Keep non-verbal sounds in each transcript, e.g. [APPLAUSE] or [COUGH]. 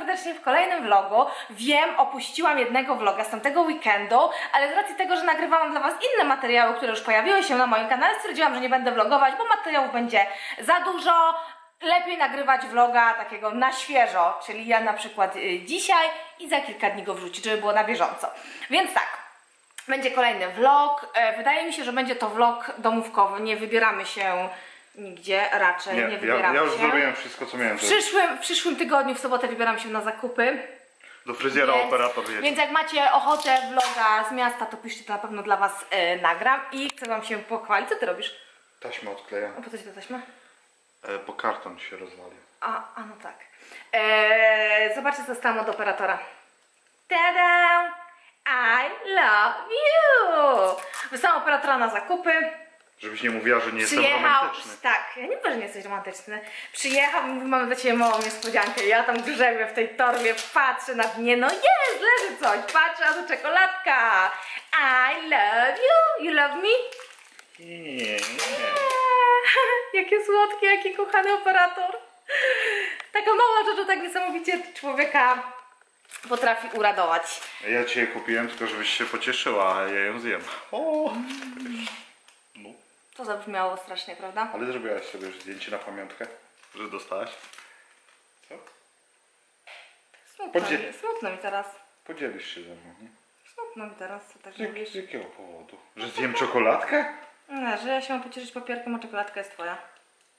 serdecznie w kolejnym vlogu. Wiem, opuściłam jednego vloga z tamtego weekendu, ale z racji tego, że nagrywałam dla Was inne materiały, które już pojawiły się na moim kanale, stwierdziłam, że nie będę vlogować, bo materiałów będzie za dużo. Lepiej nagrywać vloga takiego na świeżo, czyli ja na przykład y, dzisiaj i za kilka dni go wrzucić, żeby było na bieżąco. Więc tak, będzie kolejny vlog. E, Wydaje mi się, że będzie to vlog domówkowy. Nie wybieramy się nigdzie raczej. Nie, Nie, ja, wybieramy ja już się. zrobiłem wszystko, co miałem W zrobić. przyszłym, w przyszłym tygodniu, w sobotę wybieram się na zakupy. Do fryzjera operator jedzie. więc jak macie ochotę vloga z miasta, to piszcie, to na pewno dla Was e, nagram. I chcę Wam się pochwalić. Co Ty robisz? Taśmę odklejam, A po co Ci ta taśma? e, bo karton się rozwalił. A, a no tak. E, zobaczcie, co dostałam od operatora. Tada! I love you! Wysłałam operatora na zakupy. Żebyś nie mówiła, że nie jestem Przyjechał, romantyczny. tak, ja nie powiem, że nie jesteś romantyczny. Przyjechał i mówi, mamy dla Ciebie małą niespodziankę. Ja tam grzebię w tej torbie, patrzę na dnie, no jest, leży coś, patrzę, a to czekoladka. I love you, you love me? Nie, nie, nie. [LAUGHS] Jakie słodkie, jaki kochany operator. Taka mała rzecz, że tak niesamowicie człowieka potrafi uradować. Ja cię kupiłem tylko, żebyś się pocieszyła, a ja ją zjem. O! No. To zabrzmiało strasznie, prawda? Ale zrobiłaś sobie już zdjęcie na pamiątkę, że dostałaś? Co? Smutno, Podzie- mi, smutno mi teraz. Podzielisz się ze mną, nie? Smutno mi teraz, co tak Z, mówisz. z jakiego powodu? Że zjem czekoladkę? Nie, że ja się mam pocieszyć papierkiem, a czekoladka jest twoja.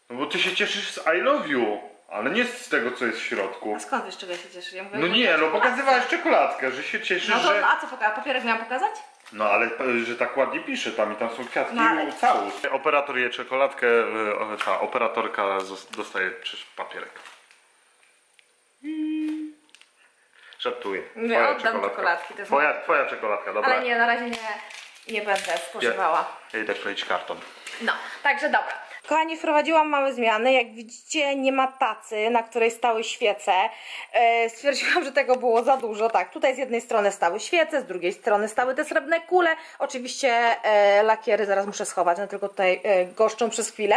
No bo ty się cieszysz z I love you, ale nie z tego, co jest w środku. A skąd wiesz, czego ja się cieszę? Ja mówię, No nie, no pokazywałaś czekoladkę, że się cieszysz, No to, że... a co pokazać? Papierek miałam pokazać? No ale e, że tak ładnie pisze tam i tam są kwiatki No, ale- całość. Operator je czekoladkę, e, ta operatorka dostaje przecież papierek. Żartuję. Nie, Twoja oddam czekoladka. czekoladki, to Twoja, twoja czekoladka, dobra. Ale nie, na razie nie, nie będę spożywała. Ja idę kleić karton. No, także dobra. Kochani, wprowadziłam małe zmiany. Jak widzicie, nie ma tacy, na której stały świece. E, stwierdziłam, [LAUGHS] że tego było za dużo. Tak, tutaj z jednej strony stały świece, z drugiej strony stały te srebrne kule. Oczywiście e, lakiery zaraz muszę schować, no tylko tutaj e, goszczą przez chwilę.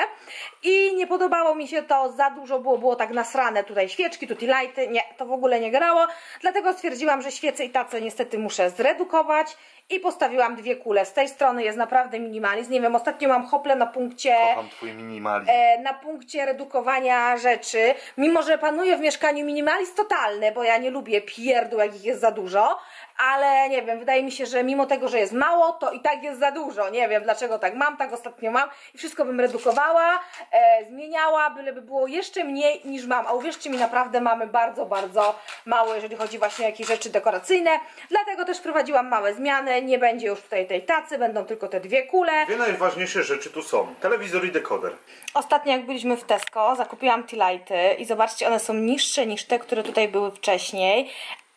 I nie podobało mi się to, za dużo było, było tak nasrane tutaj świeczki, tutaj lighty. Nie, to w ogóle nie grało. Dlatego stwierdziłam, że świece i tace niestety muszę zredukować. I postawiłam dwie kule. Z tej strony jest naprawdę minimalizm. Nie wiem, ostatnio mam hople na punkcie Kocham twój minimalizm. e, na punkcie redukowania rzeczy, mimo że panuje w mieszkaniu minimalizm totalny, bo ja nie lubię pierdół, jak ich jest za dużo, ale nie wiem, wydaje mi się, że mimo tego, że jest mało, to i tak jest za dużo. Nie wiem dlaczego tak mam, tak ostatnio mam i wszystko bym redukowała, e, zmieniała, byleby było jeszcze mniej niż mam. A uwierzcie mi, naprawdę mamy bardzo, bardzo mało, jeżeli chodzi właśnie o jakieś rzeczy dekoracyjne. Dlatego też wprowadziłam małe zmiany. Nie będzie już tutaj tej tacy, będą tylko te dwie kule. Dwie najważniejsze rzeczy tu są. Telewizor i dekoder. Ostatnio jak byliśmy w Tesco, zakupiłam T-Lighty i zobaczcie, one są niższe niż te, które tutaj były wcześniej,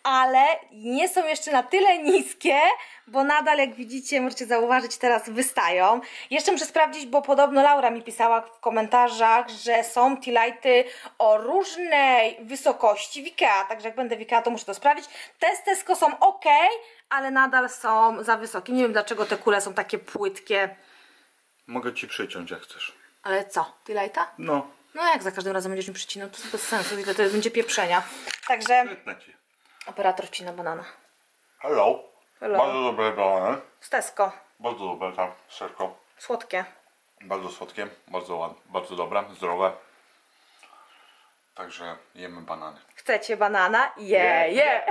ale nie są jeszcze na tyle niskie, bo nadal, jak widzicie, możecie zauważyć, teraz wystają. Jeszcze muszę sprawdzić, bo podobno Laura mi pisała w komentarzach, że są T-Lighty o różnej wysokości w Ikea, także jak będę w Ikea, to muszę to sprawdzić. Te z Tesco są ok, ale nadal są za wysokie. Nie wiem, dlaczego te kule są takie płytkie. Mogę ci przyciąć jak chcesz. Ale co, T-Lighta? No. No jak za każdym razem będziesz mi przycinał, to jest bez sensu, ile to będzie pieprzenia. Także Wytnę ci. Operator wcina banana. Hello. Hello. Bardzo dobre banany. Z Tesco. Bardzo dobre, tak. Serko. Słodkie. Bardzo słodkie, bardzo ładne, bardzo dobre, zdrowe. Także jemy banany. Chcecie banana? Je, Je, je.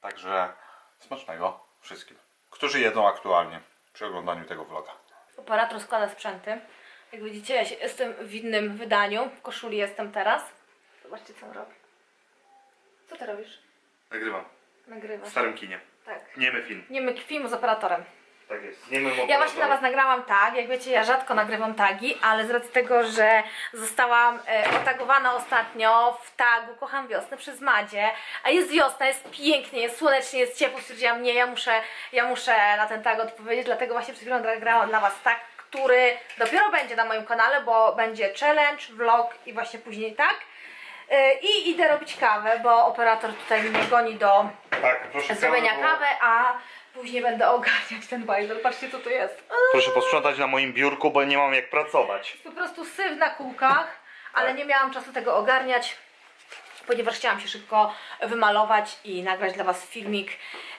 Także smacznego wszystkim, którzy jedzą aktualnie przy oglądaniu tego vloga. Operator składa sprzęty. Jak widzicie, ja się- jestem w innym wydaniu. W koszuli jestem teraz. Zobaczcie, co on robi. Co ty robisz? Nagrywam. Nagrywasz. W starym kinie. Tak. Niemy film. Nie my film z operatorem. Tak jest. Niemy Ja właśnie na Was nagrałam tag. Jak wiecie, ja rzadko nagrywam tagi, ale z racji tego, że zostałam e, otagowana ostatnio w tagu Kocham Wiosnę przez Madzie, a jest wiosna, jest pięknie, jest słonecznie, jest ciepło, stwierdziłam, nie, ja muszę, ja muszę na ten tag odpowiedzieć, dlatego właśnie przed chwilą nagrałam dla Was tag, który dopiero będzie na moim kanale, bo będzie challenge, vlog i właśnie później tak. E, I idę robić kawę, bo operator tutaj mnie goni do Tak, proszę zrobienia bo- kawy, a później będę ogarniać ten bajzel. Patrzcie co tu jest. Proszę posprzątać na moim biurku, bo nie mam jak pracować. Po prostu syf na kółkach, ale nie miałam czasu tego ogarniać. ponieważ chciałam się szybko wymalować i nagrać dla Was filmik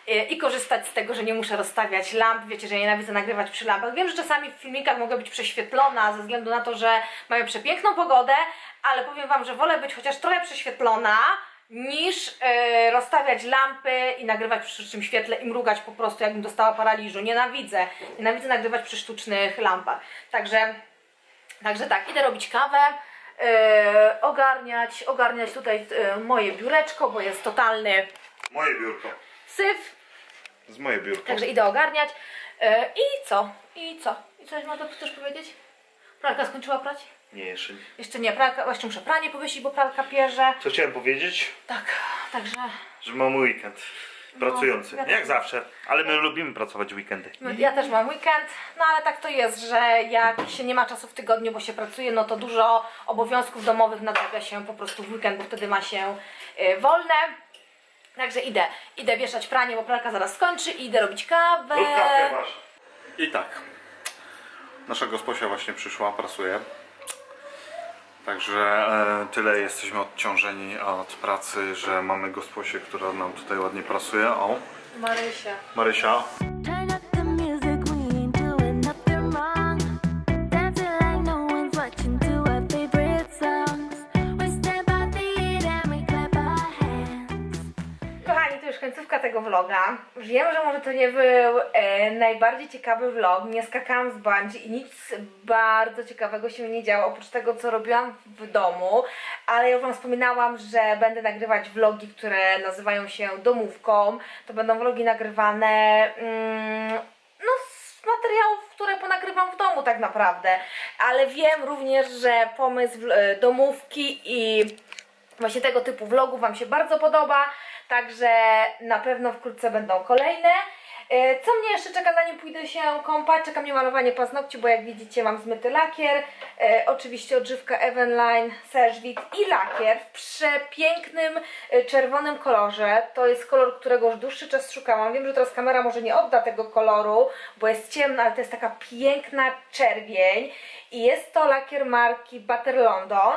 i korzystać z tego, że nie muszę rozstawiać lamp. Wiecie, że nienawidzę nagrywać przy lampach. Wiem, że czasami w filmikach mogę być prześwietlona ze względu na to, że mamy przepiękną pogodę, ale powiem Wam, że wolę być chociaż trochę prześwietlona, niż e, rozstawiać lampy i nagrywać przy sztucznym świetle i mrugać po prostu, jakbym dostała paraliżu. Nienawidzę. Nienawidzę nagrywać przy sztucznych lampach. Także, także tak, idę robić kawę, e, ogarniać, ogarniać tutaj e, moje biureczko, bo jest totalny Moje biurko. Syf. Z moje biurko. Także idę ogarniać. E, I co? I co? I coś mogę też powiedzieć? Pralka skończyła prać? Nie, jeszcze nie. Jeszcze nie, pralka, jeszcze muszę pranie powiesić, bo pralka pierze. Co chciałem powiedzieć? Tak, także Że mamy weekend. Pracujący. ja Jak zawsze. Ale my lubimy pracować w weekendy. No, Ja też mam weekend, no ale tak to jest, że jak się nie ma czasu w tygodniu, bo się pracuje, no to dużo obowiązków domowych nadrabia się po prostu w weekend, bo wtedy ma się y, wolne. Także idę, idę wieszać pranie, bo pralka zaraz skończy i idę robić kawę. Lub kawkę masz. I tak. Nasza gosposia właśnie przyszła, pracuje. Także e, tyle jesteśmy odciążeni od pracy, że mamy gosposię, która nam tutaj ładnie pracuje. O, Marysia. Marysia. Końcówka tego vloga. Wiem, że może to nie był e, najbardziej ciekawy vlog. Nie skakałam z bungee i nic bardzo ciekawego się nie działo, oprócz tego, co robiłam w domu. Ale ja już Wam wspominałam, że będę nagrywać vlogi, które nazywają się domówką. To będą vlogi nagrywane mm, no, z materiałów, które ponagrywam w domu tak naprawdę. Ale wiem również, że pomysł e, domówki i właśnie tego typu vlogów Wam się bardzo podoba, także na pewno wkrótce będą kolejne. E, Co mnie jeszcze czeka zanim pójdę się kąpać? Czeka mnie malowanie paznokci, bo jak widzicie mam zmyty lakier, e, oczywiście odżywka Evenline, Sergewit i lakier w przepięknym e, czerwonym kolorze. To jest kolor, którego już dłuższy czas szukałam. Wiem, że teraz kamera może nie odda tego koloru, bo jest ciemno, ale to jest taka piękna czerwień i jest to lakier marki Butter London.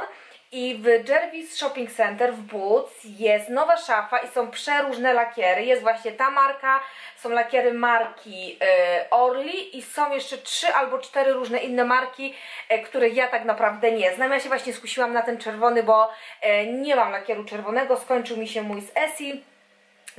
I w Jervis Shopping Center w Boots jest nowa szafa i są przeróżne lakiery. Jest właśnie ta marka, są lakiery marki e, Orly i są jeszcze trzy albo cztery różne inne marki, e, których ja tak naprawdę nie znam. Ja się właśnie skusiłam na ten czerwony, bo e, nie mam lakieru czerwonego, skończył mi się mój z Essie.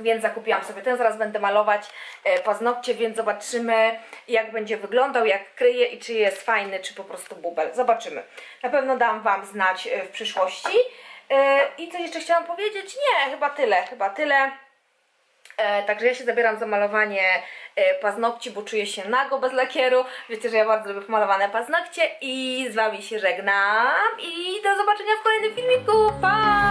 Więc zakupiłam sobie ten, zaraz będę malować e, paznokcie, więc zobaczymy jak będzie wyglądał, jak kryje i czy jest fajny, czy po prostu bubel. Zobaczymy. Na pewno dam Wam znać e, w przyszłości. E, I co jeszcze chciałam powiedzieć? Nie, chyba tyle, chyba tyle. Także ja się zabieram za malowanie paznokci, bo czuję się nago bez lakieru. Wiecie, że ja bardzo lubię pomalowane paznokcie i z Wami się żegnam i do zobaczenia w kolejnym filmiku. Pa!